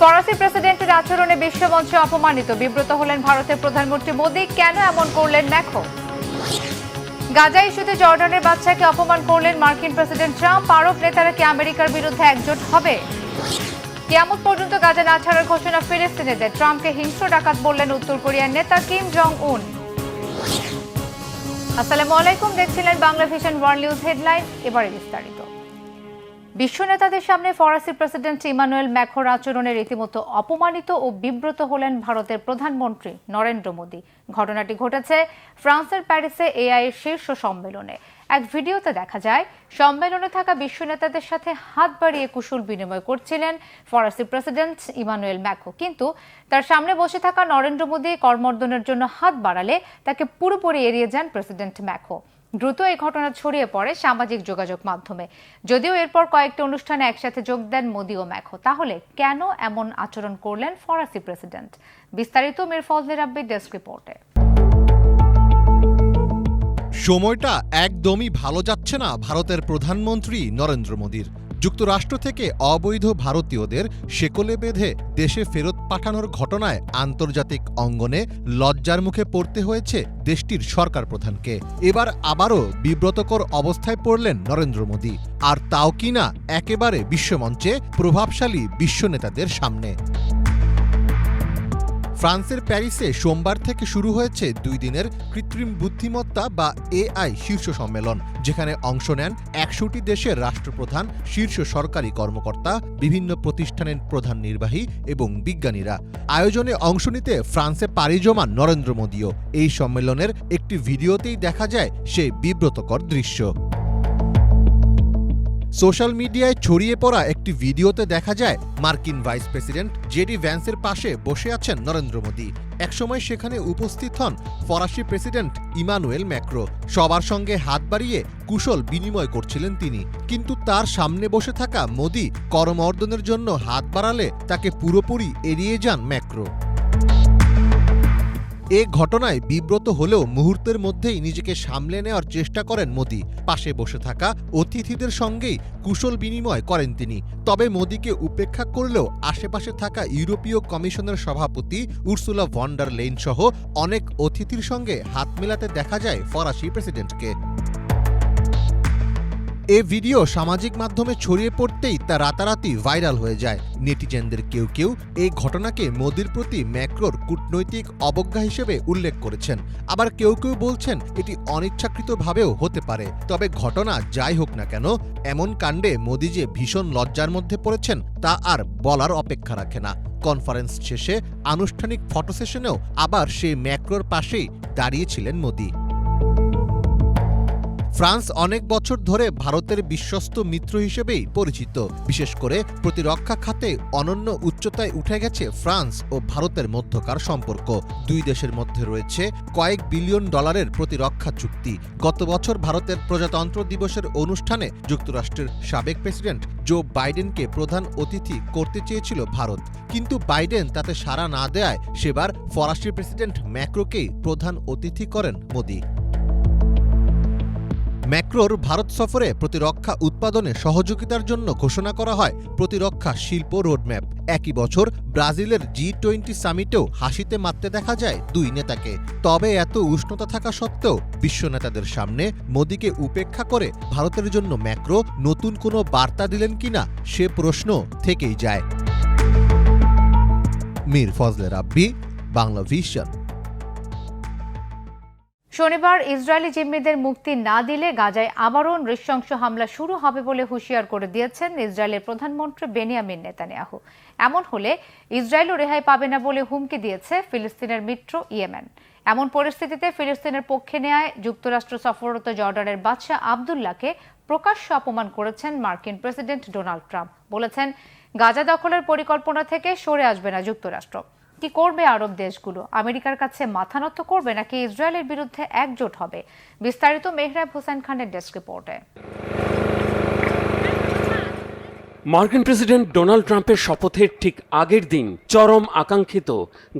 ফরাসি প্রেসিডেন্টের আচরণে বিশ্বমঞ্চে অপমানিত। বিব্রত হলেন ভারতের প্রধানমন্ত্রী মোদী। কেন এমন করলেন ম্যাখো গাজা ইস্যুতে জর্ডানের বাচ্চাকে অপমান করলেন মার্কিন প্রেসিডেন্ট ট্রাম্প। আরব নেতারা কি আমেরিকার বিরুদ্ধে একজোট হবে? কেমন পর্যন্ত গাজা না ছাড়ার ঘোষণা ফিলিস্তিনিদের। ট্রাম্পকে হিংস্র ডাকাত বললেন উত্তর কোরিয়ার নেতা কিম জং উন আসসালামু আলাইকুম, দেখছিলেন Bangla vision world news headline. এবারে বিস্তারিত। বিশ্ব নেতাদের সামনে ফরাসি প্রেসিডেন্ট ইমানুয়েল ম্যাখোর আচরণে রীতিমতো অপমানিত ও বিব্রত হলেন ভারতের প্রধানমন্ত্রী নরেন্দ্র মোদী। ঘটনাটি ঘটেছে ফ্রান্সের প্যারিসে এআই এর শীর্ষ সম্মেলনে। এক ভিডিওতে দেখা যায়, সম্মেলনে থাকা বিশ্ব নেতাদের সাথে হাত বাড়িয়ে কুশল বিনিময় করছিলেন ফরাসি প্রেসিডেন্ট ইমানুয়েল ম্যাখো কিন্তু তার সামনে বসে থাকা নরেন্দ্র মোদী কর্মর্দনের জন্য হাত বাড়ালে তাকে পুরোপুরি এড়িয়ে যান প্রেসিডেন্ট ম্যাখো দ্রুত এই ঘটনা ছড়িয়ে পড়ে সামাজিক যোগাযোগ মাধ্যমে। যদিও এরপর কয়েকটি অনুষ্ঠানে একসাথে যোগ দেন মোদি ও ম্যাখো তাহলে কেন এমন আচরণ করলেন ফরাসি প্রেসিডেন্ট? বিস্তারিত মির ফজলে রাব্বি ডেস্ক রিপোর্টে। সময়টা একদমই ভালো যাচ্ছে না ভারতের প্রধানমন্ত্রী নরেন্দ্র মোদীর। যুক্তরাষ্ট্র থেকে অবৈধ ভারতীয়দের শেকলে বেঁধে দেশে ফেরত পাঠানোর ঘটনায় আন্তর্জাতিক অঙ্গনে লজ্জার মুখে পড়তে হয়েছে দেশটির সরকার প্রধানকে। এবার আবারও বিব্রতকর অবস্থায় পড়লেন নরেন্দ্র মোদী। আর তাও কিনা একেবারে বিশ্বমঞ্চে প্রভাবশালী বিশ্ব নেতাদের সামনে। ফ্রান্সের প্যারিসে সোমবার থেকে শুরু হয়েছে দুই দিনের কৃত্রিম বুদ্ধিমত্তা বা এআই শীর্ষ সম্মেলন, যেখানে অংশ নেন একশোটি দেশের রাষ্ট্রপ্রধান, শীর্ষ সরকারি কর্মকর্তা, বিভিন্ন প্রতিষ্ঠানের প্রধান নির্বাহী এবং বিজ্ঞানীরা। আয়োজনে অংশ নিতে ফ্রান্সে পাড়ি জমান নরেন্দ্র মোদীও। এই সম্মেলনের একটি ভিডিওতেই দেখা যায় সেই বিব্রতকর দৃশ্য। সোশ্যাল মিডিয়ায় ছড়িয়ে পড়া একটি ভিডিওতে দেখা যায় মার্কিন ভাইস প্রেসিডেন্ট জেডি ভ্যান্সের পাশে বসে আছেন নরেন্দ্র মোদী। একসময় সেখানে উপস্থিত হন ফরাসি প্রেসিডেন্ট ইমানুয়েল ম্যাক্রো। সবার সঙ্গে হাত বাড়িয়ে কুশল বিনিময় করছিলেন তিনি। কিন্তু তার সামনে বসে থাকা মোদী করমর্দনের জন্য হাত বাড়ালে তাকে পুরোপুরি এড়িয়ে যান ম্যাক্রো। এ ঘটনায় বিব্রত হলেও মুহূর্তের মধ্যেই নিজেকে সামলে নেওয়ার চেষ্টা করেন মোদি। পাশে বসে থাকা অতিথিদের সঙ্গেই কুশল বিনিময় করেন তিনি। তবে মোদিকে উপেক্ষা করলেও আশেপাশে থাকা ইউরোপীয় কমিশনের সভাপতি উর্সুলা ভন্ডার লেইন সহ অনেক অতিথির সঙ্গে হাত মেলাতে দেখা যায় ফরাসি প্রেসিডেন্টকে। এ ভিডিও সামাজিক মাধ্যমে ছড়িয়ে পড়তেই তা রাতারাতি ভাইরাল হয়ে যায়। নেটিজেনদের কেউ কেউ এই ঘটনাকে মোদির প্রতি ম্যাক্রোর কূটনৈতিক অবজ্ঞা হিসেবে উল্লেখ করেছেন। আবার কেউ কেউ বলছেন এটি অনিচ্ছাকৃতভাবেও হতে পারে। তবে ঘটনা যাই হোক না কেন, এমন কাণ্ডে মোদি যে ভীষণ লজ্জার মধ্যে পড়েছেন, তা আর বলার অপেক্ষা রাখে না। কনফারেন্স শেষে আনুষ্ঠানিক ফটো সেশনেও আবার সেই ম্যাক্রোর পাশেই দাঁড়িয়েছিলেন মোদি। ফ্রান্স অনেক বছর ধরে ভারতের বিশ্বস্ত মিত্র হিসেবেই পরিচিত। বিশেষ করে প্রতিরক্ষা খাতে অনন্য উচ্চতায় উঠে গেছে ফ্রান্স ও ভারতের মধ্যকার সম্পর্ক। দুই দেশের মধ্যে রয়েছে কয়েক বিলিয়ন ডলারের প্রতিরক্ষা চুক্তি। গত বছর ভারতের প্রজাতন্ত্র দিবসের অনুষ্ঠানে যুক্তরাষ্ট্রের সাবেক প্রেসিডেন্ট জো বাইডেনকে প্রধান অতিথি করতে চেয়েছিল ভারত। কিন্তু বাইডেন তাতে সাড়া না দেয়ায় সেবার ফরাসি প্রেসিডেন্ট ম্যাক্রোকেই প্রধান অতিথি করেন মোদী। ম্যাক্রোর ভারত সফরে প্রতিরক্ষা উৎপাদনে সহযোগিতার জন্য ঘোষণা করা হয় প্রতিরক্ষা শিল্প রোডম্যাপ। একই বছর ব্রাজিলের জি টোয়েন্টি সামিটেও হাসিতে মারতে দেখা যায় দুই নেতাকে। তবে এত উষ্ণতা থাকা সত্ত্বেও বিশ্ব নেতাদের সামনে মোদীকে উপেক্ষা করে ভারতের জন্য ম্যাক্রো নতুন কোনো বার্তা দিলেন কিনা সে প্রশ্ন থেকেই যায়। মীর ফজলে রাব্বি বাংলা ভিশন শনিবার ইসরায়েলি জিম্মিদের মুক্তি না দিলে গাজায় আবারও নৃশংস হামলা শুরু হবে বলে হুঁশিয়ার করে দিয়েছেন ইসরায়েলের প্রধানমন্ত্রী বেনিয়ামিন নেতানিয়াহু। এমন হলে ইসরায়েলও রেহাই পাবে না বলে হুমকি দিয়েছে ফিলিস্তিনের মিত্র ইয়েমেন। এমন পরিস্থিতিতে ফিলিস্তিনের পক্ষে নেয় যুক্তরাষ্ট্র সফররত জর্ডানের বাদশাহ আবদুল্লাহকে প্রকাশ্য অপমান করেছেন মার্কিন প্রেসিডেন্ট ডোনাল্ড ট্রাম্প। বলেছেন, গাজা দখলের পরিকল্পনা থেকে সরে আসবে না যুক্তরাষ্ট্র। কি করবে আরব দেশগুলো? আমেরিকার কাছে মাথা নত করবে নাকি ইসরায়েলের বিরুদ্ধে একজোট হবে? বিস্তারিত মেহরাব হোসেন খানের ডেস্ক রিপোর্টে। মার্কিন প্রেসিডেন্ট ডোনাল্ড ট্রাম্পের শপথের ঠিক আগের দিন চরম আকাঙ্ক্ষিত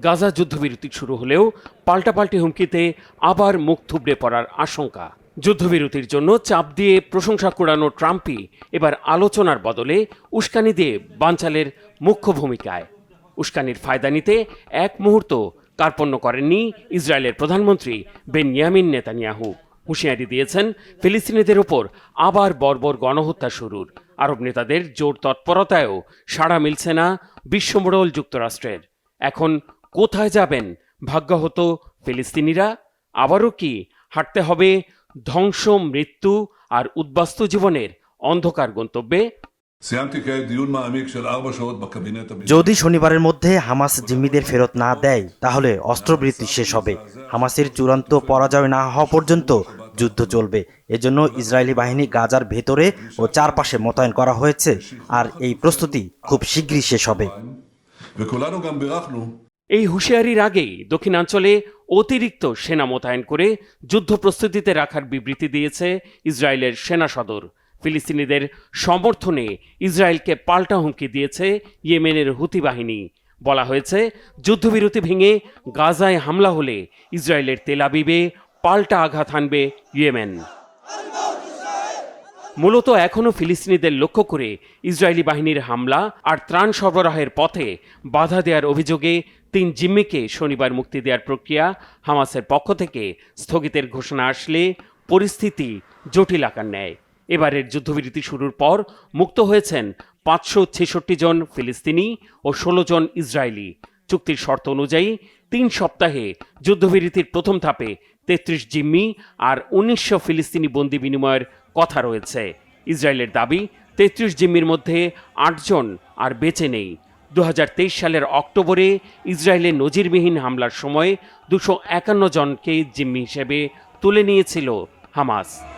গাজা যুদ্ধবিরতি শুরু হলেও পাল্টাপাল্টি হুমকিতে আবার মুখ থুবড়ে পড়ার আশঙ্কা। যুদ্ধবিরতির জন্য চাপ দিয়ে প্রশংসা কুড়ানো ট্রাম্পই এবার আলোচনার বদলে উস্কানি দিয়ে বানচালের মুখ্য ভূমিকায়। উস্কানির ফায়দা নিতে এক মুহূর্ত কার্পণ্য করেননি ইসরায়েলের প্রধানমন্ত্রী বেনিয়ামিন নেতানিয়াহু। হুঁশিয়ারি দিয়েছেন, ফিলিস্তিনিদের ওপর আবার বর্বর গণহত্যা শুরুর। আরব নেতাদের জোর তৎপরতায়ও সাড়া মিলছে না বিশ্বমোড়ল যুক্তরাষ্ট্রের। এখন কোথায় যাবেন ভাগ্যহত ফিলিস্তিনিরা? আবারও কি হাঁটতে হবে ধ্বংস মৃত্যু আর উদ্বাস্তু জীবনের অন্ধকার গন্তব্যে? যদি শনিবারের মধ্যে হামাস জিম্মিদের ফেরত না দেয় তাহলে অস্ত্রবৃত্তি শেষ হবে। হামাসের চূড়ান্ত পরাজয় না হওয়া পর্যন্ত যুদ্ধ চলবে। এজন্য ইসরায়েলি বাহিনী গাজার ভেতরে ও চারপাশে মোতায়েন করা হয়েছে আর এই প্রস্তুতি খুব শীঘ্রই শেষ হবে। এই হুঁশিয়ারির আগেই দক্ষিণাঞ্চলে অতিরিক্ত সেনা মোতায়েন করে যুদ্ধ প্রস্তুতিতে রাখার বিবৃতি দিয়েছে ইসরায়েলের সেনা সদর। ফিলিস্তিনিদের সমর্থনে ইসরায়েলকে পাল্টা হুমকি দিয়েছে ইয়েমেনের হুতি বাহিনী। বলা হয়েছে, যুদ্ধবিরতি ভেঙে গাজায় হামলা হলে ইসরায়েলের তেলাবিবে পাল্টা আঘাত হানবে ইয়েমেন। মূলত এখনও ফিলিস্তিনিদের লক্ষ্য করে ইসরায়েলি বাহিনীর হামলা আর ত্রাণ সরবরাহের পথে বাধা দেওয়ার অভিযোগে তিন জিম্মিকে শনিবার মুক্তি দেওয়ার প্রক্রিয়া হামাসের পক্ষ থেকে স্থগিতের ঘোষণা আসলে পরিস্থিতি জটিল আকার নেয়। এবারের যুদ্ধবিরতি শুরুর পর মুক্ত হয়েছেন পাঁচশো ছেষট্টি জন ফিলিস্তিনি ও ষোলো জন ইসরায়েলি। চুক্তির শর্ত অনুযায়ী তিন সপ্তাহে যুদ্ধবিরতির প্রথম ধাপে তেত্রিশ জিম্মি আর উনিশশো ফিলিস্তিনি বন্দি বিনিময়ের কথা রয়েছে। ইসরায়েলের দাবি, তেত্রিশ জিম্মির মধ্যে আটজন আর বেঁচে নেই। দু হাজার তেইশ সালের অক্টোবরে ইসরায়েলের নজিরবিহীন হামলার সময় দুশো একান্ন জনকে জিম্মি হিসেবে তুলে নিয়েছিল হামাস।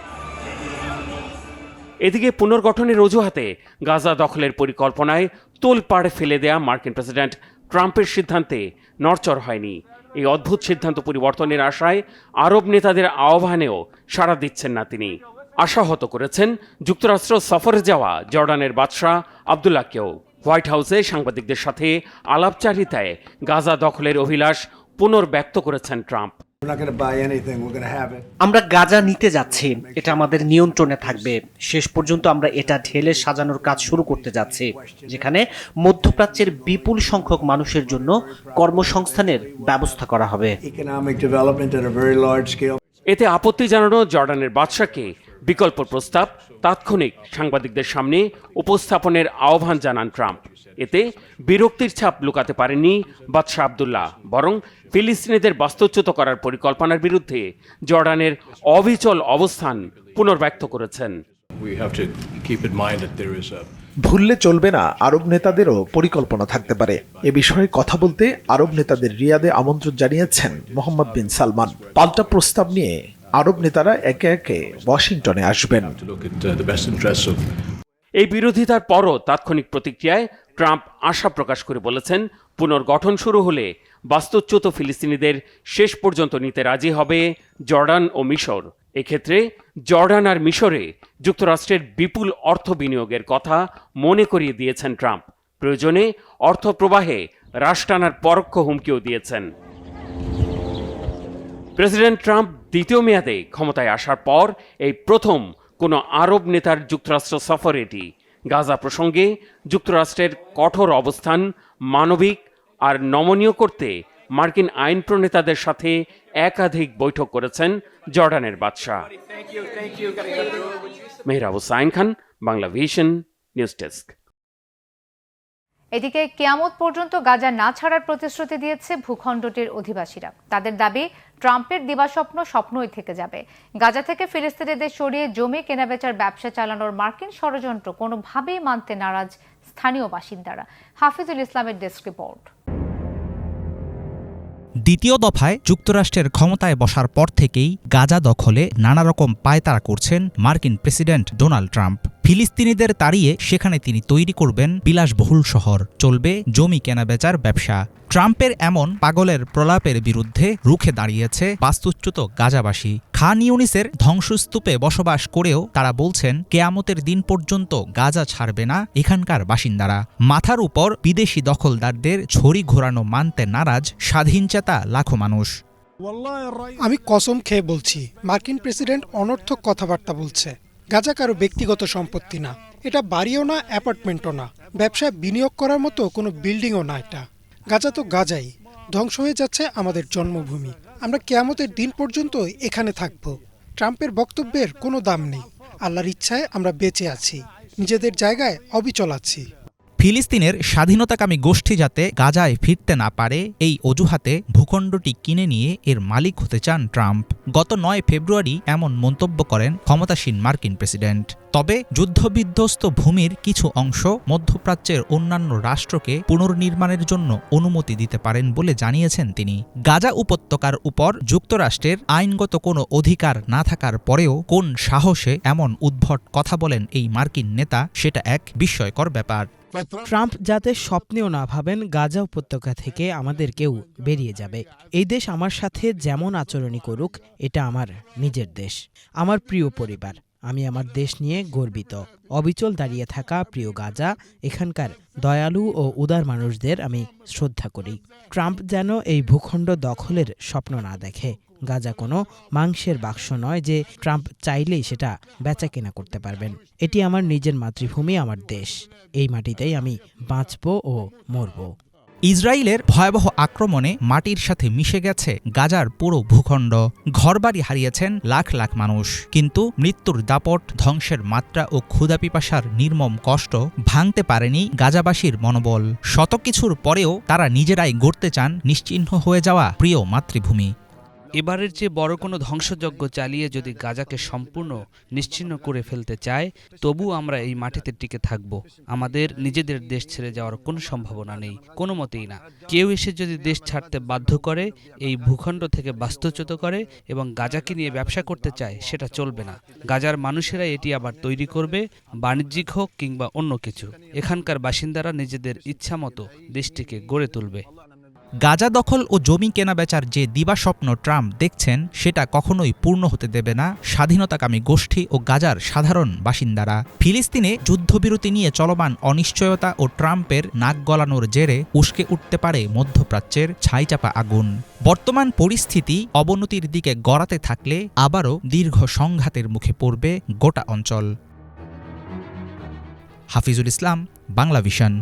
এদিকে পুনর্গঠনের অজুহাতে গাজা দখলের পরিকল্পনায় তোলপাড় ফেলে দেয়া মার্কিন প্রেসিডেন্ট ট্রাম্পের সিদ্ধান্তে নড়চড় হয়নি। এই অদ্ভুত সিদ্ধান্ত পরিবর্তনের আশায় আরব নেতাদের আহ্বানেও সাড়া দিচ্ছেন না তিনি। আশাহত করেছেন যুক্তরাষ্ট্র সফরে যাওয়া জর্ডানের বাদশাহ আবদুল্লাহকেও। হোয়াইট হাউসে সাংবাদিকদের সাথে আলাপচারিতায় গাজা দখলের অভিলাষ পুনর্ব্যক্ত করেছেন Trump. We're not going to buy anything. We're going to have it. আমরা গাজা নিতে যাচ্ছি এটা আমাদের নিয়ন্ত্রণে থাকবে শেষ পর্যন্ত আমরা এটা ঢেলে সাজানোর কাজ শুরু করতে যাচ্ছি যেখানে মধ্যপ্রাচ্যের বিপুল সংখ্যক মানুষের জন্য কর্মসংস্থানের ব্যবস্থা করা হবে Economic development at a very large এতে আপত্তি জানানো জর্ডানের বাদশাকে বিকল্প প্রস্তাব তাৎক্ষণিক সাংবাদিকদের সামনে উপস্থাপনের আহ্বান জানান ট্রাম্প। এতে বিরক্তির ছাপ লুকাতে পারেননি বাদশাহ আবদুল্লাহ বরং ফিলিস্তিনিদের বাস্তুচ্যুত করার পরিকল্পনার বিরুদ্ধে জর্ডানের অবিচল অবস্থান পুনর্ব্যক্ত করেছেন। ভুললে চলবে না আরব নেতাদেরও পরিকল্পনা থাকতে পারে। এ বিষয়ে কথা বলতে আরব নেতাদের রিয়াদে আমন্ত্রণ জানিয়েছেন মোহাম্মদ বিন সালমান। পাল্টা প্রস্তাব নিয়ে আরব নেতারা একে একে ওয়াশিংটনে আসবেন। Uh, এই বিরোধিতার পরও তাৎক্ষণিক প্রতিক্রিয়ায় ট্রাম্প আশা প্রকাশ করে বলেছেন পুনর্গঠন শুরু হলে বাস্তুচ্যুত ফিলিস্তিনিদের শেষ পর্যন্ত নিতে রাজি হবে জর্ডান ও মিশর। এক্ষেত্রে জর্ডান আর মিশরে যুক্তরাষ্ট্রের বিপুল অর্থ বিনিয়োগের কথা মনে করিয়ে দিয়েছেন ট্রাম্প। প্রয়োজনে অর্থ প্রবাহে হ্রাস টানার পরোক্ষ হুমকিও দিয়েছেন। প্রেসিডেন্ট ট্রাম্প দ্বিতীয় মেয়াদে ক্ষমতায় আসার পর এই প্রথম কোনো আরব নেতার যুক্তরাষ্ট্র সফর এটি। গাজা প্রসঙ্গে যুক্তরাষ্ট্রের কঠোর অবস্থান মানবিক আর নমনীয় করতে মার্কিন আইন প্রণেতাদের সাথে একাধিক বৈঠক করেছেন জর্ডানের বাদশাহ। Mehrab Hussain Khan Bangla vision news desk. এদিকে কেয়ামত পর্যন্ত গাজা না ছাড়ার প্রতিশ্রুতি দিয়েছে ভূখণ্ডটির অধিবাসীরা। তাদের দাবি, ট্রাম্পের দিবাস্বপ্ন স্বপ্নই থেকে যাবে। গাজা থেকে ফিলিস্তিনিদের সরিয়ে জমি কেনাবেচার ব্যবসা চালানোর মার্কিন ষড়যন্ত্র কোনোভাবেই মানতে নারাজ স্থানীয় বাসিন্দারা। হাফিজুল ইসলামের ডেস্ক রিপোর্ট। দ্বিতীয় দফায় যুক্তরাষ্ট্রের ক্ষমতায় বসার পর থেকেই গাজা দখলে নানা রকম পায়তারা করছেন মার্কিন প্রেসিডেন্ট ডোনাল্ড ট্রাম্প। ফিলিস্তিনিদের তাড়িয়ে সেখানে তিনি তৈরি করবেন বিলাসবহুল শহর, চলবে জমি কেনাবেচার ব্যবসা। ট্রাম্পের এমন পাগলের প্রলাপের বিরুদ্ধে রুখে দাঁড়িয়েছে বাস্তুচ্যুত গাজাবাসী। খান ইউনিসের ধ্বংসস্তূপে বসবাস করেও তারা বলছেন, কেয়ামতের দিন পর্যন্ত গাজা ছাড়বে না এখানকার বাসিন্দারা। মাথার উপর বিদেশি দখলদারদের ছড়ি ঘোরানো মানতে নারাজ স্বাধীনচেতা লাখো মানুষ। আমি কসম খেয়ে বলছি, মার্কিন প্রেসিডেন্ট অনর্থক কথাবার্তা বলছে। গাজা কারও ব্যক্তিগত সম্পত্তি না। এটা বাড়িও না, অ্যাপার্টমেন্টও না। ব্যবসায় বিনিয়োগ করার মতো কোনো বিল্ডিংও না এটা। গাজা তো গাজাই। ধ্বংস হয়ে যাচ্ছে আমাদের জন্মভূমি। আমরা কেয়ামতের দিন পর্যন্ত এখানে থাকব। ট্রাম্পের বক্তব্যের কোনো দাম নেই। আল্লাহর ইচ্ছায় আমরা বেঁচে আছি। নিজেদের জায়গায় অবিচল আছি। ফিলিস্তিনের স্বাধীনতাকামী গোষ্ঠী যাতে গাজায় ফিরতে না পারে, এই অজুহাতে ভূখণ্ডটি কিনে নিয়ে এর মালিক হতে চান ট্রাম্প। গত নয় ফেব্রুয়ারি এমন মন্তব্য করেন ক্ষমতাসীন মার্কিন প্রেসিডেন্ট। তবে যুদ্ধবিধ্বস্ত ভূমির কিছু অংশ মধ্যপ্রাচ্যের অন্যান্য রাষ্ট্রকে পুনর্নির্মাণের জন্য অনুমতি দিতে পারেন বলে জানিয়েছেন তিনি। গাজা উপত্যকার উপর যুক্তরাষ্ট্রের আইনগত কোনো অধিকার না থাকার পরেও কোন সাহসে এমন উদ্ভট কথা বলেন এই মার্কিন নেতা, সেটা এক বিস্ময়কর ব্যাপার। ট্রাম্প যাতে স্বপ্নেও না ভাবেন, গাজা উপত্যকা থেকে আমাদের কেউ বেরিয়ে যাবে। এই দেশ আমার সাথে যেমন আচরণই করুক, এটা আমার নিজের দেশ, আমার প্রিয় পরিবার। আমি আমার দেশ নিয়ে গর্বিত। অবিচল দাঁড়িয়ে থাকা প্রিয় গাজা, এখানকার দয়ালু ও উদার মানুষদের আমি শ্রদ্ধা করি। ট্রাম্প যেন এই ভূখণ্ড দখলের স্বপ্ন না দেখে। গাজা কোনো মাংসের বাক্স নয় যে ট্রাম্প চাইলেই সেটা বেচা কেনা করতে পারবেন। এটি আমার নিজের মাতৃভূমি, আমার দেশ। এই মাটিতেই আমি বাঁচব ও মরব। ইসরায়েলের ভয়াবহ আক্রমণে মাটির সাথে মিশে গেছে গাজার পুরো ভূখণ্ড। ঘরবাড়ি হারিয়েছেন লাখ লাখ মানুষ। কিন্তু মৃত্যুর দাপট, ধ্বংসের মাত্রা ও ক্ষুদাপিপাসার নির্মম কষ্ট ভাঙতে পারেনি গাজাবাসীর মনোবল। শত কিছুর পরেও তারা নিজেরাই গড়তে চান নিশ্চিহ্ন হয়ে যাওয়া প্রিয় মাতৃভূমি। এবারের চেয়ে বড় কোনো ধ্বংসযজ্ঞ চালিয়ে যদি গাজাকে সম্পূর্ণ নিশ্চিহ্ন করে ফেলতে চায়, তবু আমরা এই মাটিতে টিকে থাকব। আমাদের নিজেদের দেশ ছেড়ে যাওয়ার কোনো সম্ভাবনা নেই, কোনো মতেই না। কেউ এসে যদি দেশ ছাড়তে বাধ্য করে, এই ভূখণ্ড থেকে বাস্তুচ্যুত করে এবং গাজাকে নিয়ে ব্যবসা করতে চায়, সেটা চলবে না। গাজার মানুষেরা এটি আবার তৈরি করবে, বাণিজ্যিক হোক কিংবা অন্য কিছু। এখানকার বাসিন্দারা নিজেদের ইচ্ছামতো দেশটিকে গড়ে তুলবে। গাজা দখল ও জমি কেনাবেচার যে দিবাস্বপ্ন ট্রাম্প দেখছেন, সেটা কখনোই পূর্ণ হতে দেবে না স্বাধীনতাকামী গোষ্ঠী ও গাজার সাধারণ বাসিন্দারা। ফিলিস্তিনে যুদ্ধবিরতি নিয়ে চলমান অনিশ্চয়তা ও ট্রাম্পের নাক গলানোর জেরে উস্কে উঠতে পারে মধ্যপ্রাচ্যের ছাইচাপা আগুন। বর্তমান পরিস্থিতি অবনতির দিকে গড়াতে থাকলে আবারও দীর্ঘ সংঘাতের মুখে পড়বে গোটা অঞ্চল। হাফিজুল ইসলাম, বাংলা ভিশন।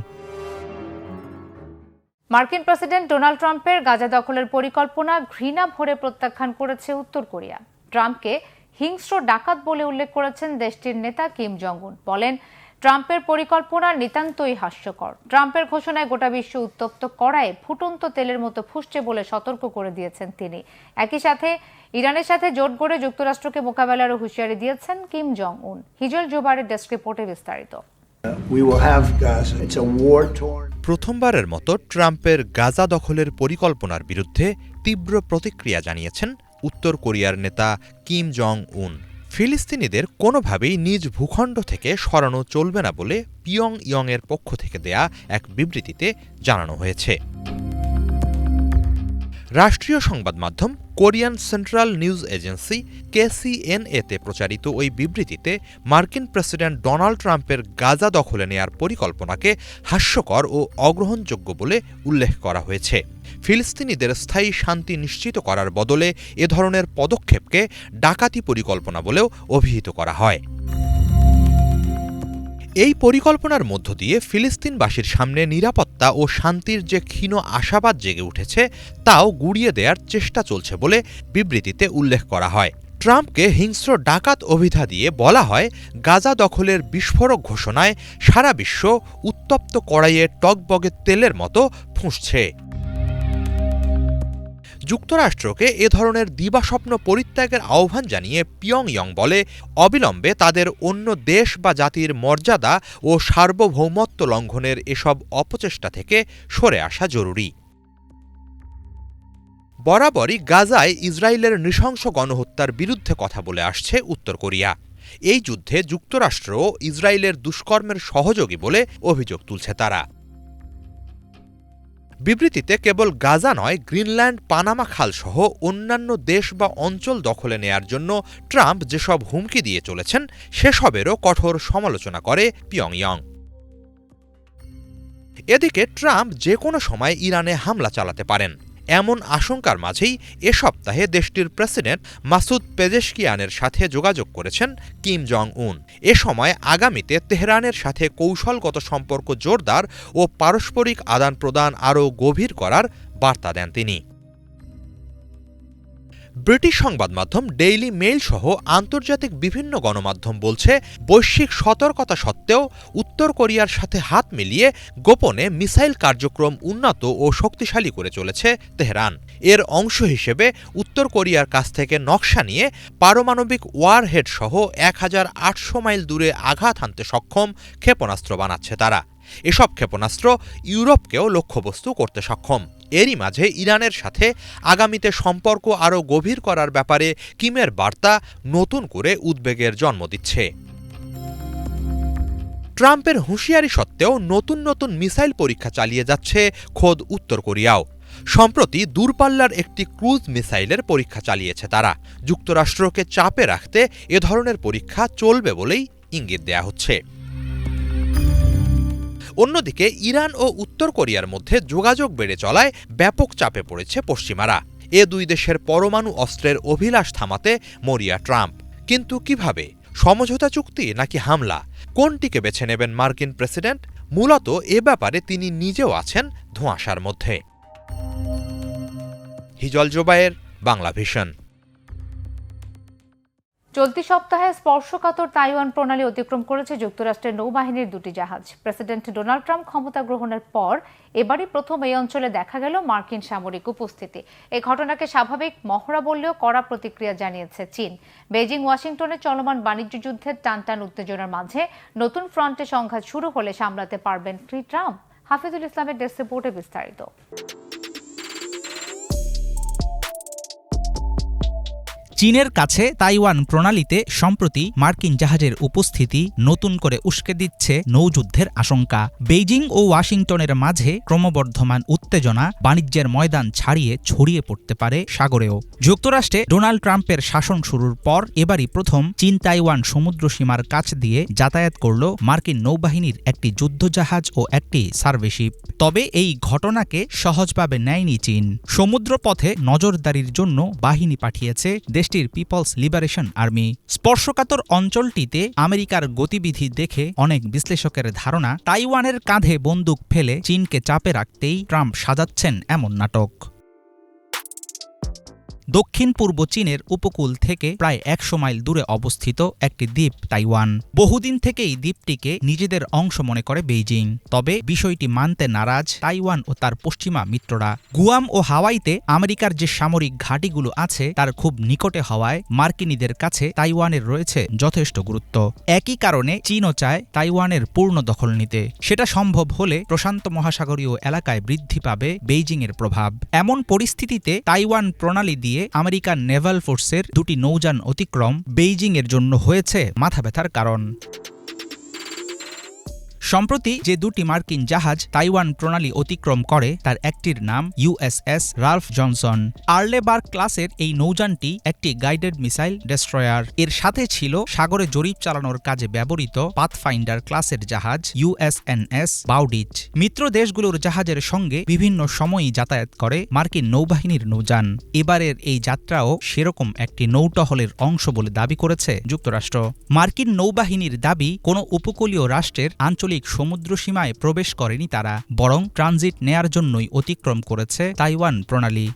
মার্কিন প্রেসিডেন্ট ডোনাল্ড ট্রাম্পের গাজা দখলের পরিকল্পনা ঘৃণা ভরে প্রত্যাখ্যান করেছে উত্তর কোরিয়া ট্রাম্পকে হিংস্র ডাকাত বলে উল্লেখ করেছেন দেশটির নেতা কিম জং উন বলেন, ট্রাম্পের পরিকল্পনা নিতান্তই হাস্যকর ট্রাম্পের ঘোষণায় গোটা বিশ্ব উত্তপ্ত করায় ফুটন্ত তেলের মতো ফুসছে বলে সতর্ক করে দিয়েছেন তিনি একই সাথে, ইরানের সাথে জোট গড়ে যুক্তরাষ্ট্রকে মোকাবেলারও হুঁশিয়ারি দিয়েছেন কিম জং উন হিজল জোবারের ডেস্ক রিপোর্টে বিস্তারিত We will have Gaza. It's a war torn. প্রথমবারের মতো ট্রাম্পের গাজা দখলের পরিকল্পনার বিরুদ্ধে তীব্র প্রতিক্রিয়া জানিয়েছেন উত্তর কোরিয়ার নেতা কিম জং উন ফিলিস্তিনিদের কোনোভাবেই নিজ ভূখণ্ড থেকে সরানো চলবে না বলে পিয়ং ইয়ংয়ের পক্ষ থেকে দেয়া এক বিবৃতিতে জানানো হয়েছে। রাষ্ট্রীয় সংবাদ মাধ্যম কোরিয়ান সেন্ট্রাল নিউজ এজেন্সি, কেসিএনএতে প্রচারিত ওই বিবৃতিতে মার্কিন প্রেসিডেন্ট ডোনাল্ড ট্রাম্পের গাজা দখলে নেয়ার পরিকল্পনাকে হাস্যকর ও অগ্রহণযোগ্য বলে উল্লেখ করা হয়েছে। ফিলিস্তিনিদের স্থায়ী শান্তি নিশ্চিত করার বদলে এ ধরনের পদক্ষেপকে ডাকাতি পরিকল্পনা বলেও অভিহিত করা হয়। এই পরিকল্পনার মধ্য দিয়ে ফিলিস্তিনবাসীর সামনে নিরাপত্তা ও শান্তির যে ক্ষীণ আশাবাদ জেগে উঠেছে, তাও গুড়িয়ে দেওয়ার চেষ্টা চলছে বলে বিবৃতিতে উল্লেখ করা হয়। ট্রাম্পকে হিংস্র ডাকাত অভিধা দিয়ে বলা হয়, গাজা দখলের বিস্ফোরক ঘোষণায় সারা বিশ্ব উত্তপ্ত কড়াইয়ে টকবগে তেলের মতো ফুঁসছে। যুক্তরাষ্ট্রকে এ ধরনের দিবাস্বপ্ন পরিত্যাগের আহ্বান জানিয়ে পিয়ংইয়ং বলে, অবিলম্বে তাদের অন্য দেশ বা জাতির মর্যাদা ও সার্বভৌমত্ব লঙ্ঘনের এসব অপচেষ্টা থেকে সরে আসা জরুরি। বরাবরই গাজায় ইসরায়েলের নৃশংস গণহত্যার বিরুদ্ধে কথা বলে আসছে উত্তর কোরিয়া। এই যুদ্ধে যুক্তরাষ্ট্র ইসরায়েলের দুষ্কর্মের সহযোগী বলে অভিযোগ তুলছে তারা। বিবৃতিতে কেবল গাজা নয়, গ্রিনল্যান্ড, পানামা খাল সহ অন্যান্য দেশ বা অঞ্চল দখলে নেয়ার জন্য ট্রাম্প যেসব হুমকি দিয়ে চলেছেন, সেসবেরও কঠোর সমালোচনা করে পিয়ংইয়ং। এদিকে ট্রাম্প যে কোনো সময় ইরানে হামলা চালাতে পারেন। এমন আশঙ্কার মাঝেই এ সপ্তাহে দেশটির প্রেসিডেন্ট মাসুদ পেজেশকিয়ানের সাথে যোগাযোগ করেছেন কিম জং উন এ সময় আগামীতে তেহরানের সাথে কৌশলগত সম্পর্ক জোরদার ও পারস্পরিক আদান প্রদান আরও গভীর করার বার্তা দেন তিনি। ব্রিটিশ সংবাদ মাধ্যম ডেইলি মেইল সহ আন্তর্জাতিক বিভিন্ন গণমাধ্যম বলছে, বৈশ্বিক সতর্কতা সত্ত্বেও উত্তর কোরিয়ার সাথে হাত মিলিয়ে গোপনে মিসাইল কার্যক্রম উন্নত ও শক্তিশালী করে চলেছে তেহরান। এর অংশ হিসেবে উত্তর কোরিয়ার কাছ থেকে নকশা নিয়ে পারমাণবিক ওয়ারহেড সহ এক হাজার আটশো মাইল দূরে আঘাত হানতে সক্ষম ক্ষেপণাস্ত্র বানাচ্ছে তারা। এসব ক্ষেপণাস্ত্র ইউরোপকেও লক্ষ্যবস্তু করতে সক্ষম। এরই মাঝে ইরানের সাথে আগামীতে সম্পর্ক আরও গভীর করার ব্যাপারে কিমের বার্তা নতুন করে উদ্বেগের জন্ম দিচ্ছে। ট্রাম্পের হুঁশিয়ারি সত্ত্বেও নতুন নতুন মিসাইল পরীক্ষা চালিয়ে যাচ্ছে খোদ উত্তর কোরিয়াও। সম্প্রতি দূরপাল্লার একটি ক্রুজ মিসাইলের পরীক্ষা চালিয়েছে তারা। যুক্তরাষ্ট্রকে চাপে রাখতে এ ধরনের পরীক্ষা চলবে বলেই ইঙ্গিত দেয়া হচ্ছে। অন্যদিকে ইরান ও উত্তর কোরিয়ার মধ্যে যোগাযোগ বেড়ে চলায় ব্যাপক চাপে পড়েছে পশ্চিমারা। এ দুই দেশের পরমাণু অস্ত্রের অভিলাষ থামাতে মরিয়া ট্রাম্প। কিন্তু কীভাবে? সমঝোতা চুক্তি নাকি হামলা? কোনটিকে বেছে নেবেন মার্কিন প্রেসিডেন্ট? মূলত এ ব্যাপারে তিনি নিজেও আছেন ধোঁয়াশার মধ্যে। হিজল জোবায়ের, বাংলা ভিশন। চলতি সপ্তাহে স্পর্শকাতর তাইওয়ান প্রণালী অতিক্রম করেছে যুক্তরাষ্ট্রের নৌবাহিনীর দুটি জাহাজ। প্রেসিডেন্ট ডোনাল্ড ট্রাম্প ক্ষমতা গ্রহণের পর এবারই প্রথম এই অঞ্চলে দেখা গেল মার্কিন সামরিক উপস্থিতি। এই ঘটনাকে স্বাভাবিক মহড়া বললেও কড়া প্রতিক্রিয়া জানিয়েছে চীন। বেজিং ওয়াশিংটনে চলমান বাণিজ্য যুদ্ধের টানটান উত্তেজনার মাঝে নতুন ফ্রন্টে সংঘাত শুরু হলে সামলাতে পারবেন কি ট্রাম্প। হাফিজুল ইসলামের ডেস্ক রিপোর্টে বিস্তারিত। চীনের কাছে তাইওয়ান প্রণালীতে সম্প্রতি মার্কিন জাহাজের উপস্থিতি নতুন করে উস্কে দিচ্ছে নৌযুদ্ধের আশঙ্কা। বেইজিং ও ওয়াশিংটনের মাঝে ক্রমবর্ধমান উত্তেজনা বাণিজ্যের ময়দান ছাড়িয়ে ছড়িয়ে পড়তে পারে সাগরেও। যুক্তরাষ্ট্রে ডোনাল্ড ট্রাম্পের শাসন শুরুর পর এবারই প্রথম চীন তাইওয়ান সমুদ্র সীমার কাছ দিয়ে যাতায়াত করল মার্কিন নৌবাহিনীর একটি যুদ্ধজাহাজ ও একটি সার্ভেশিপ। তবে এই ঘটনাকে সহজভাবে নেয়নি চীন। সমুদ্রপথে নজরদারির জন্য বাহিনী পাঠিয়েছে দেশটির পিপলস লিবারেশন আর্মি স্পর্শকাতর অঞ্চলটিতে আমেরিকার গতিবিধি দেখে অনেক বিশ্লেষকের ধারণা, তাইওয়ানের কাঁধে বন্দুক ফেলে চীনকে চাপে রাখতেই ট্রাম্প সাজাচ্ছেন এমন নাটক। দক্ষিণ পূর্ব চীনের উপকূল থেকে প্রায় একশো মাইল দূরে অবস্থিত একটি দ্বীপ তাইওয়ান। বহুদিন থেকেই দ্বীপটিকে নিজেদের অংশ মনে করে বেইজিং। তবে বিষয়টি মানতে নারাজ তাইওয়ান ও তার পশ্চিমা মিত্ররা। গুয়াম ও হাওয়াইতে আমেরিকার যে সামরিক ঘাঁটিগুলো আছে, তার খুব নিকটে হওয়ায় মার্কিনীদের কাছে তাইওয়ানের রয়েছে যথেষ্ট গুরুত্ব। একই কারণে চীনও চায় তাইওয়ানের পূর্ণ দখল নিতে। সেটা সম্ভব হলে প্রশান্ত মহাসাগরীয় এলাকায় বৃদ্ধি পাবে বেইজিংয়ের প্রভাব। এমন পরিস্থিতিতে তাইওয়ান প্রণালী দিয়ে আমেরিকান নেভাল ফোর্সের দুটি নৌযান অতিক্রম বেইজিংয়ের জন্য হয়েছে মাথা ব্যথার কারণ। সম্প্রতি যে দুটি মার্কিন জাহাজ তাইওয়ান প্রণালী অতিক্রম করে, তার একটির নাম ইউএসএস রালফ জনসন। আর্লেবার্গ ক্লাসের এই নৌযানটি একটি গাইডেড মিসাইল ডেস্ট্রয়ার। এর সাথে ছিল সাগরে জরিপ চালানোর কাজে ব্যবহৃত পাথফাইন্ডার ক্লাসের জাহাজ ইউএসএনএস বাউডিচ মিত্র দেশগুলোর জাহাজের সঙ্গে বিভিন্ন সময়ই যাতায়াত করে মার্কিন নৌবাহিনীর নৌযান। এবারের এই যাত্রাও সেরকম একটি নৌটহলের অংশ বলে দাবি করেছে যুক্তরাষ্ট্র। মার্কিন নৌবাহিনীর দাবি, কোনো উপকূলীয় রাষ্ট্রের আঞ্চলিক সমুদ্র সীমায় প্রবেশ করেনি তারা বরং ট্রানজিট নেয়ার জন্যই অতিক্রম করেছে তাইওয়ান প্রণালী।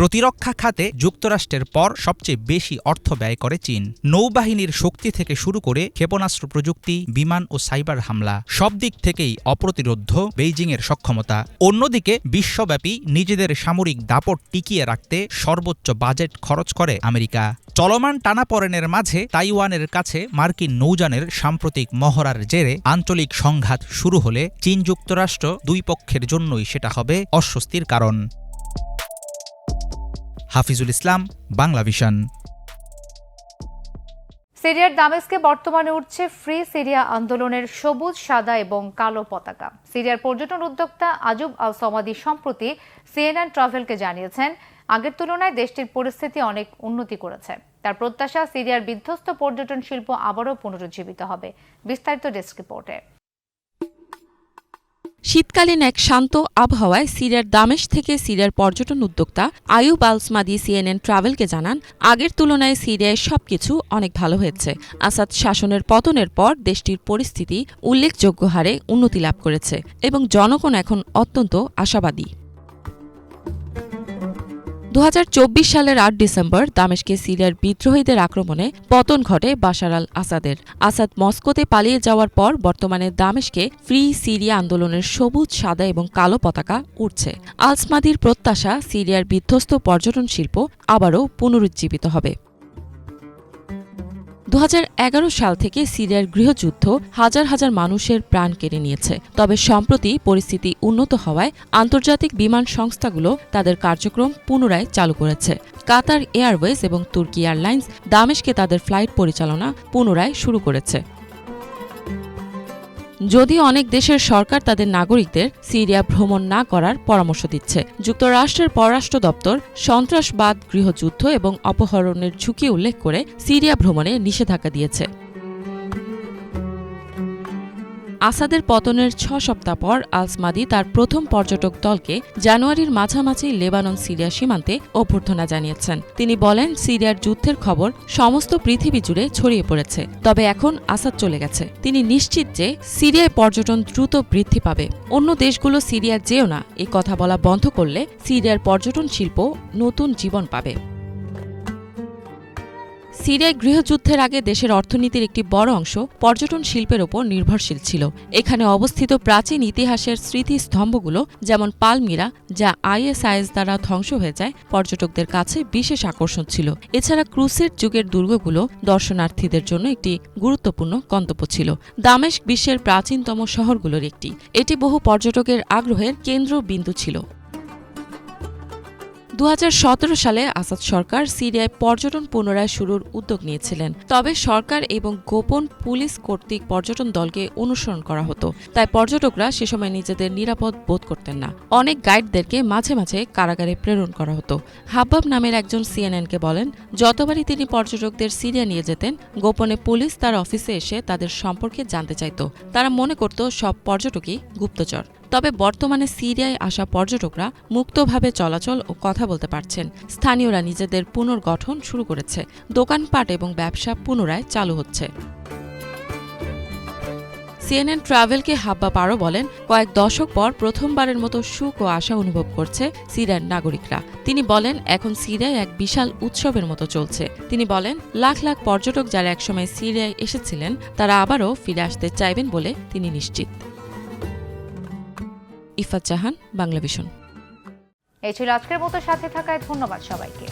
প্রতিরক্ষা খাতে যুক্তরাষ্ট্রের পর সবচেয়ে বেশি অর্থ ব্যয় করে চীন। নৌবাহিনীর শক্তি থেকে শুরু করে ক্ষেপণাস্ত্র প্রযুক্তি, বিমান ও সাইবার হামলা, সব দিক থেকেই অপ্রতিরোধ্য বেইজিংয়ের সক্ষমতা। অন্যদিকে বিশ্বব্যাপী নিজেদের সামরিক দাপট টিকিয়ে রাখতে সর্বোচ্চ বাজেট খরচ করে আমেরিকা। চলমান টানাপড়েনের মাঝে তাইওয়ানের কাছে মার্কিন নৌযানের সাম্প্রতিক মহড়ার জেরে আঞ্চলিক সংঘাত শুরু হলে চীন যুক্তরাষ্ট্র দুই পক্ষের জন্যই সেটা হবে অস্বস্তির কারণ। হাফিজুল ইসলাম, বাংলা ভিশন। সিরিয়ার দামেস্কে বর্তমানে উঠছে ফ্রি সিরিয়া আন্দোলনের সবুজ, সাদা এবং কালো পতাকা। সিরিয়ার পর্যটন উদ্যোক্তা আজুব আল সমাদি সম্প্রতি সিএনএন ট্রাভেলকে জানিয়েছেন, আগের তুলনায় দেশটির পরিস্থিতি অনেক উন্নতি করেছে। তার প্রত্যাশা, সিরিয়ার বিধ্বস্ত পর্যটন শিল্প আবারও পুনরুজ্জীবিত হবে। বিস্তারিত ডেস্ক রিপোর্টে। শীতকালীন এক শান্ত আবহাওয়ায় সিরিয়ার দামেশ থেকে সিরিয়ার পর্যটন উদ্যোক্তা আয়ুব আলসমাদি সিএনএন ট্রাভেলকে জানান, আগের তুলনায় সিরিয়ায় সবকিছু অনেক ভালো হয়েছে। আসাদ শাসনের পতনের পর দেশটির পরিস্থিতি উল্লেখযোগ্য হারে উন্নতি লাভ করেছে এবং জনগণ এখন অত্যন্ত আশাবাদী। দু হাজার চব্বিশ সালের আট ডিসেম্বর দামেশকে সিরিয়ার বিদ্রোহীদের আক্রমণে পতন ঘটে বাশার আল আসাদের। আসাদ মস্কোতে পালিয়ে যাওয়ার পর বর্তমানে দামেশকে ফ্রি সিরিয়া আন্দোলনের সবুজ, সাদা এবং কালো পতাকা উঠছে আলসমাদির প্রত্যাশা সিরিয়ার বিধ্বস্ত পর্যটন শিল্প আবারও পুনরুজ্জীবিত হবে। দু হাজার এগারো সাল থেকে সিরিয়ার গৃহযুদ্ধ হাজার হাজার মানুষের প্রাণ কেড়ে নিয়েছে। তবে সম্প্রতি পরিস্থিতি উন্নত হওয়ায় আন্তর্জাতিক বিমান সংস্থাগুলো তাদের কার্যক্রম পুনরায় চালু করেছে। কাতার এয়ারওয়েজ এবং তুর্কি এয়ারলাইন্স দামেশকে তাদের ফ্লাইট পরিচালনা পুনরায় শুরু করেছে। যদিও অনেক দেশের সরকার তাদের নাগরিকদের সিরিয়া ভ্রমণ না করার পরামর্শ দিচ্ছে। যুক্তরাষ্ট্রের পররাষ্ট্র দপ্তর সন্ত্রাসবাদ, গৃহযুদ্ধ এবং অপহরণের ঝুঁকি উল্লেখ করে সিরিয়া ভ্রমণে নিষেধাজ্ঞা দিয়েছে। আসাদের পতনের ছ সপ্তাহ পর আলসমাদি তার প্রথম পর্যটক দলকে জানুয়ারির মাঝামাঝি লেবানন, সিরিয়া সীমান্তে অভ্যর্থনা জানিয়েছেন। তিনি বলেন, সিরিয়ার যুদ্ধের খবর সমস্ত পৃথিবী জুড়ে ছড়িয়ে পড়েছে। তবে এখন আসাদ চলে গেছে। তিনি নিশ্চিত যে সিরিয়ায় পর্যটন দ্রুত বৃদ্ধি পাবে। অন্য দেশগুলো সিরিয়া যেও না। এই কথা বলা বন্ধ করলে সিরিয়ার পর্যটন শিল্প নতুন জীবন পাবে। সিরিয়ায় গৃহযুদ্ধের আগে দেশের অর্থনীতির একটি বড় অংশ পর্যটন শিল্পের ওপর নির্ভরশীল ছিল। এখানে অবস্থিত প্রাচীন ইতিহাসের স্মৃতিস্তম্ভগুলো যেমন পালমিরা, যা আইএসআইএস দ্বারা ধ্বংস হয়ে যায়, পর্যটকদের কাছে বিশেষ আকর্ষণ ছিল। এছাড়া ক্রুসের যুগের দুর্গগুলো দর্শনার্থীদের জন্য একটি গুরুত্বপূর্ণ গন্তব্য ছিল। দামেস্ক বিশ্বের প্রাচীনতম শহরগুলোর একটি। এটি বহু পর্যটকের আগ্রহের কেন্দ্রবিন্দু ছিল। দু হাজার সতেরো সালে আসাদ সরকার সিরিয়ায় পর্যটন পুনরায় শুরুর উদ্যোগ নিয়েছিলেন। তবে সরকার এবং গোপন পুলিশ কর্তৃক পর্যটন দলকে অনুসরণ করা হতো। তাই পর্যটকরা সে সময় নিজেদের নিরাপদ বোধ করতেন না। অনেক গাইডদেরকে মাঝে মাঝে কারাগারে প্রেরণ করা হতো। হাব্বাব নামের একজন সিএনএনকে বলেন, যতবারই তিনি পর্যটকদের সিরিয়া নিয়ে যেতেন, গোপনে পুলিশ তার অফিসে এসে তাদের সম্পর্কে জানতে চাইত। তারা মনে করত সব পর্যটকই গুপ্তচর। তবে বর্তমানে সিরিয়ায় আসা পর্যটকরা মুক্তভাবে চলাচল ও কথা বলতে পারছেন। স্থানীয়রা নিজেদের পুনর্গঠন শুরু করেছে। দোকানপাট এবং ব্যবসা পুনরায় চালু হচ্ছে। সিএনএন ট্রাভেলকে হাব্বা পারো বলেন, কয়েক দশক পর প্রথমবারের মতো সুখ ও আশা অনুভব করছে সিরিয়ার নাগরিকরা। তিনি বলেন, এখন সিরিয়ায় এক বিশাল উৎসবের মতো চলছে। তিনি বলেন, লাখ লাখ পর্যটক যারা একসময় সিরিয়ায় এসেছিলেন, তারা আবারও ফিরে আসতে চাইবেন বলে তিনি নিশ্চিত। ইফাত জাহান বাংলা এই ছিল আজকের মতো। সাথে থাকায় ধন্যবাদ সবাইকে।